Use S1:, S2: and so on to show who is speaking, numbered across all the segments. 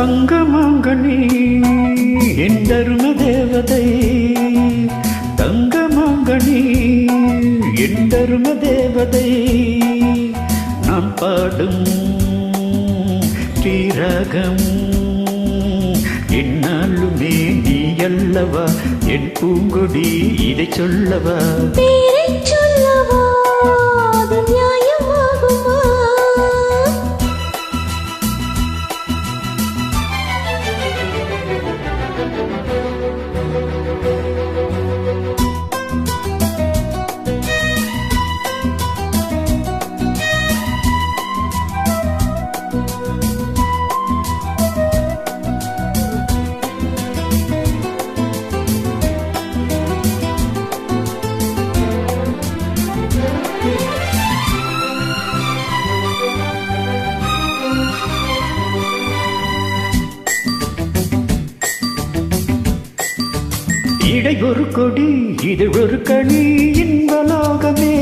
S1: சங்கமாங்கனி என் தரும தேவதை தங்கமாங்கனி என் தரும தேவதை நான் பாடும் ஸ்ரீரகம் என்னாலுமே நீ அல்லவா என் பூங்கொடி இதை சொல்லவா? இடை ஒரு கொடி இது ஒரு கனி இன்பலோகமே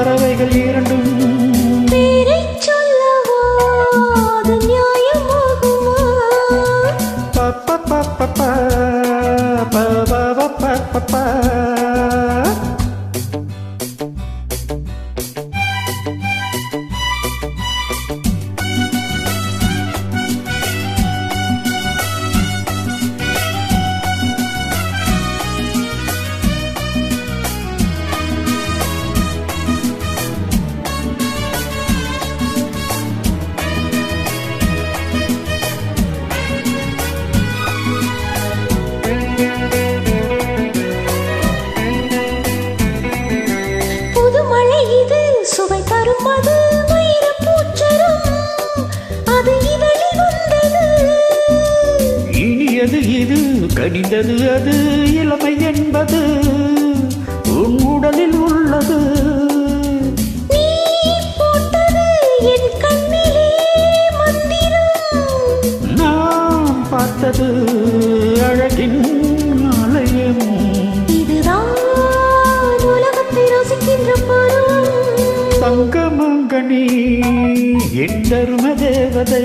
S1: பறவைகள் இரண்டும்
S2: நியாயமாகுமா பப்ப பப்ப பப்ப
S1: பப்ப பார்த்தது அழகின் ஆலயம் தங்கமங்கனி என் தரும தேவதை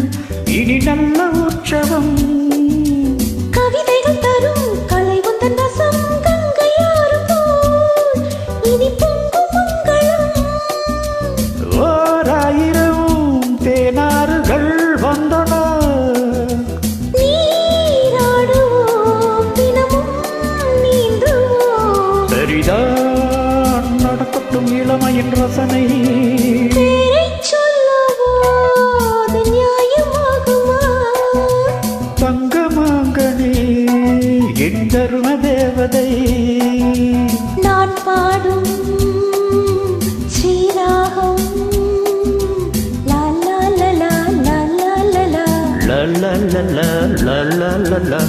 S1: தேவதை
S2: நான் பாடும் ஸ்ரீராகம் லா லா லா லா லா லா லா லா
S1: la la